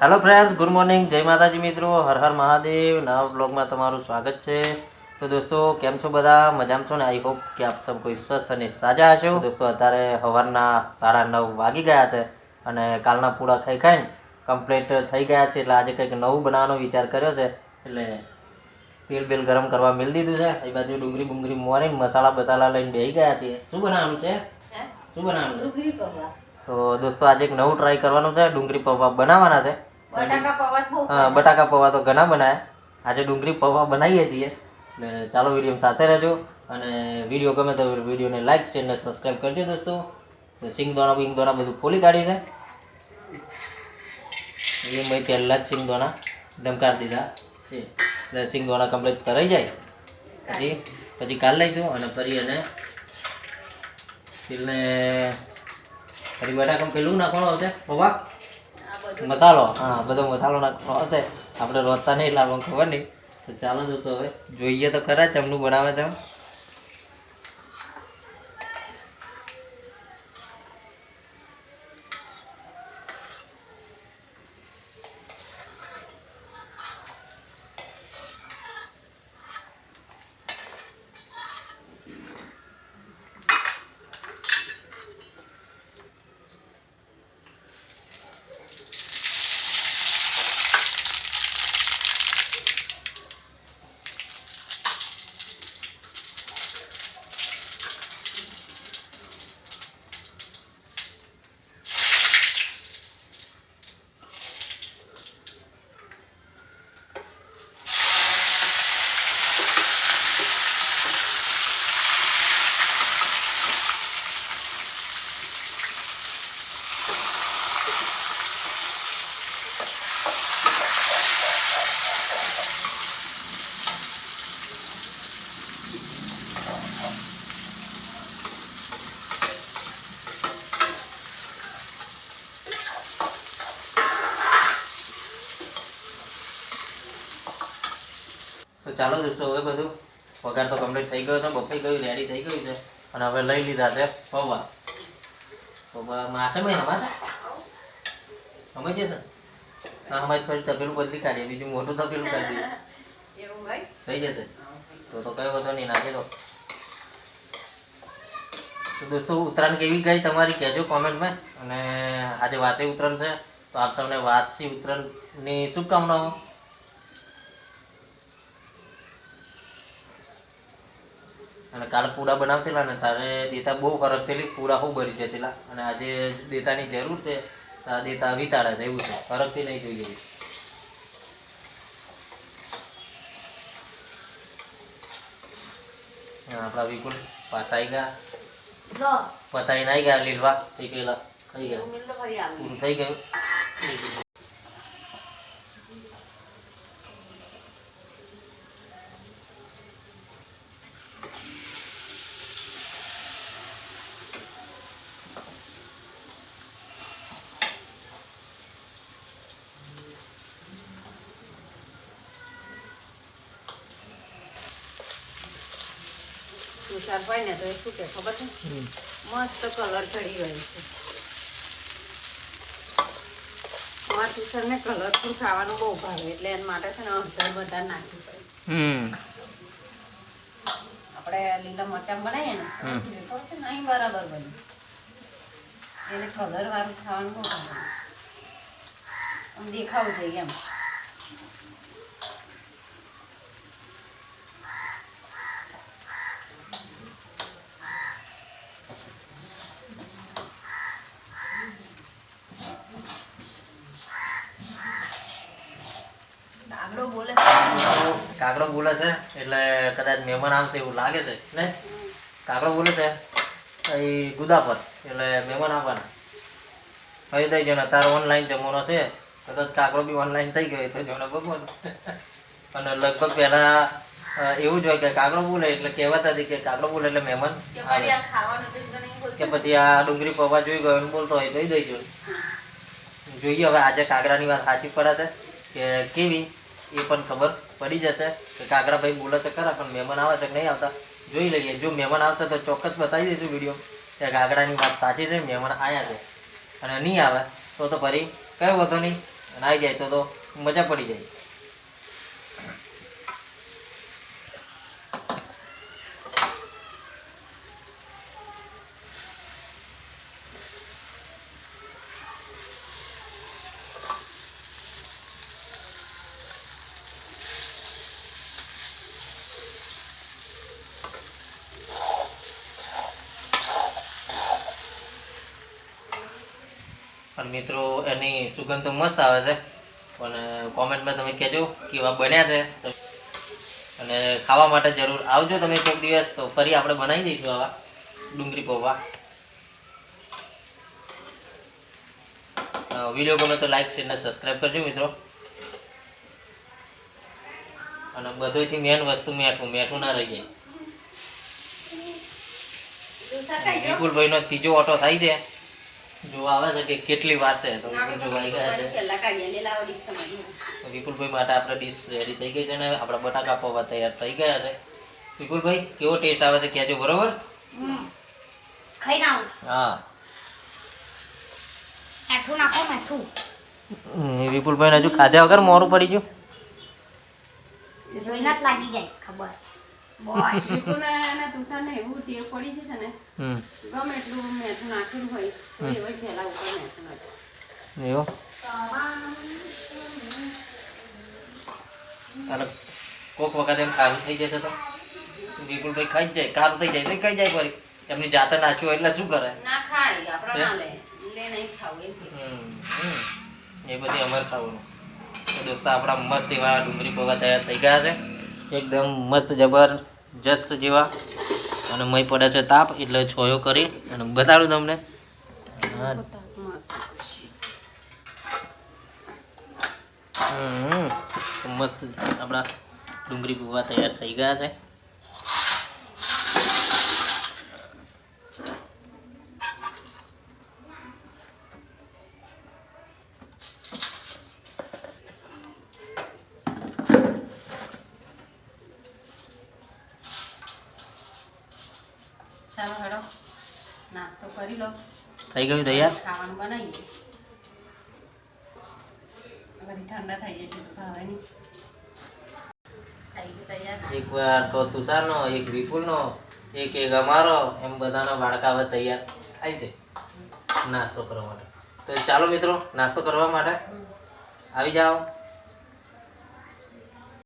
Hello friends good morning જય માતાજી મિત્રો. હર હર મહાદેવ. નવા બ્લોગમાં તમારું સ્વાગત છે. તો દોસ્તો કેમ છો બધા? મજામાં છો ને? આઈ હોપ કે આપ સૌ કોઈ સ્વસ્થ અને સાજા હશો. દોસ્તો અત્યારે સવારના સાડા નવ વાગી ગયા છે અને કાલના પૂળા ખાઈ ખાઈને કમ્પ્લીટ થઈ ગયા છે. એટલે આજે કંઈક નવું બનાવવાનો વિચાર કર્યો છે. એટલે તેલ બેલ ગરમ કરવા મેળ દીધું છે. એ બાજુ ડુંગળી બુંગળી મોરીને મસાલા બસાલા લઈને બેસી ગયા છીએ. શું બનાવવાનું છે? શું બનાવવાનું તો દોસ્તો આજે એક નવું ટ્રાય કરવાનું છે. ડુંગળી પૌવા બનાવવાના છે. હા, બટાકા પૌવા તો ઘણા બનાવ્યા આજે ડુંગળી પૌવા બનાવીએ છીએ. એટલે ચાલો વીડિયો સાથે રહેજો. અને વીડિયો ગમે તો વિડીયોને લાઈક શેર અને સબસ્ક્રાઈબ કરજો દોસ્તો. સિંગદોણા બિંગદોણા બધું ખોલી કાઢ્યું છે એ મેં પહેલાં જ સિંગદોણા ડમકારી દીધા. છે. એટલે સિંગદોણા કમ્પ્લીટ કરાઈ જાય. પછી પછી કાલ લઈશું અને ફરી અને એટલે ફરી બટાકા પેલું નાખવાનું આવશે પૌવા. મસાલો. હા, બધો મસાલો નાખવાનો હશે. આપણે રોતા નહીં લાવવાનું ખબર નહીં. તો ચાલો દોસ્તો હવે, જોઈએ તો ખરા, ચમનું બનાવે છે ચાલો દોસ્તો હવે બધું વઘાર તો કમ્પ્લીટ થઈ ગયો છે બફાઈ ગયું રેડી થઈ ગયું છે અને હવે લઈ લીધા છે પૌવા. પૌવા માસે મેં હમા સમજે છે હા હમણાં ફરી તપેલું બદલી કાઢીએ બીજું મોટું તપેલું કાઢી દઈએ થઈ જશે. તો તો કયો વાંધો નહીં નાખી દો. તો દોસ્તો ઉત્તરાયણ કેવી ગઈ તમારી? કહેજો કોમેન્ટમાં. અને આજે વાસી ઉત્તરાયણ છે તો આપ સૌને વાસી ઉત્તરાયણની શુભકામનાઓ. અને કાલે પૂડા બનાવતેલા ને તારે દેતા બહુ ફરક થયેલી પૂરા ખૂબ ભરી જતેલા. અને આજે દેતાની જરૂર છે દેતા વિતાડે છે એવું છે. ફરકથી નહીં જોઈએ. હા, આપણા વિપુલ આવી ગયા. લો. પતાઈને આવી ગયા લીલવા. શીખેલા થઈ ગયા. પૂરું થઈ ગયું. તુષાર હોય ને તો એ કે ખબર છે? મસ્ત કલર ચડી ગયો છે. મારા તુષારને કલરફુલ ખાવાનું બહુ ભાવે એટલે એના માટે છે ને હળદર બધા નાખવી પડે હમ. આપણે લીલા મરચાં બનાવીએ ને હમ. છે ને અહીં બરાબર બને. એને કલર વાળું ખાવાનું બહુ ભાવે. દેખાવું જોઈએ એમ કાગડો બોલે છે કાકડો બોલે છે એટલે કદાચ મહેમાન આવશે એવું લાગે છે ને? કાકડો બોલે છે એ ગુદા પર એટલે મહેમાન આવવાના. હવે થઈ ગયો ને તારો ઓનલાઈન જમાનો છે કદાચ કાકડો બી ઓનલાઈન થઈ ગયો તો જોને ભગવાન. અને લગભગ પહેલા એવું જ હોય કે કાકડો બોલે એટલે કહેવાતા હતી કે કાકડો બોલે એટલે મહેમાન કે પછી આ ડુંગળી પપ્પા જોઈ ગયો એમ બોલતો હોય દઈ દઈશું જોઈએ હવે આજે કાગડાની વાત સાચી પડે છે કે કેવી એ પણ ખબર. પડી જશે. કે કાગરાભાઈ બોલે છે, ખરા, પણ મહેમાન આવે છે કે નહીં આવતા? જોઈ લઈએ. જો મહેમાન આવશે તો ચોક્કસ બતાવી દઈશું વીડિયો. કે કાગડાની વાત સાચી છે, મહેમાન આવ્યા છે. અને નહીં આવે, તો તો ફરી કયો વધો નહીં. અને આવી જાય તો તો મજા પડી જાય. મિત્રો એની સુગંધ તો મસ્ત આવે છે. પણ કોમેન્ટમાં તમે કહેજો કેવા બન્યા છે. અને ખાવા માટે જરૂર આવજો તમે કોઈક દિવસ. તો ફરી આપણે બનાવી દઈશું આવા ડુંગળી પૌવા. વીડિયો ગમે તો લાઈક શેર ને સબસ્ક્રાઈબ કરજો મિત્રો. અને બધુંથી મેન વસ્તુ મેઠું મેઠું ના રહી જાય ડોસા ખાઈ જાઓ. વિપુલભાઈનો ત્રીજો ઓટો થાય છે. જો આવે છે કે કેટલી વાર છે તો વિપુલ ગયા છે. વિપુલભાઈ માટે આપણે ડીશ રેડી થઈ ગઈ છે ને આપણા બટાકા પૌવા તૈયાર થઈ ગયા છે. વિપુલભાઈ કેવો ટેસ્ટ આવે છે કહેજો બરોબર? ખાઈ ના હા. મીઠું નાખો મીઠું. વિપુલભાઈ હજુ ખાધા વગર મોરું પડી ગયું? જોઈને લાગી જાય ખબર. બસ વિપુલના તુષારને એવું ટેવ પડી ગઈ ને ગમે એટલું મેઠું નાખેલું હોય તો એવા થેલા ઉપર મેઠું નાખે એવું? અને કોક વખત એમ કારું થઈ જશે તો. વિપુલભાઈ ખાઈ જ જાય કારું થઈ જાય તો ખાઈ જાય ફરી એમની જાતે નાખ્યું એટલે શું કરે? ના ખાય આપણે ના લે લે નહીં ખાવું એમ કે. હમ, હમ. એ બધી અમારે ખાવાનું. તો દોસ્તો આપણા મસ્ત એવા ડુંગળી પૌવા તૈયાર થઈ ગયા છે. એકદમ મસ્ત જબરજસ્ત જેવા. અને મય પડે છે તાપ, એટલે છોયો કરી અને બતાડું તમને. મસ્ત આપણા ડુંગળી પૂવા તૈયાર થઈ ગયા છે. ચાલો હેડો. નાસ્તો કરી લો. થઈ ગયું તૈયાર? ખાવાનું બનાવીએ. ઠંડા થઈ જશે ભાવે નહીં. એક વાર તો તુષારનો એક વિપુલનો એક એક અમારો એમ બધાના બાળકા હવે તૈયાર થાય છે. નાસ્તો કરવા માટે. તો ચાલો મિત્રો નાસ્તો કરવા માટે. આવી જાઓ.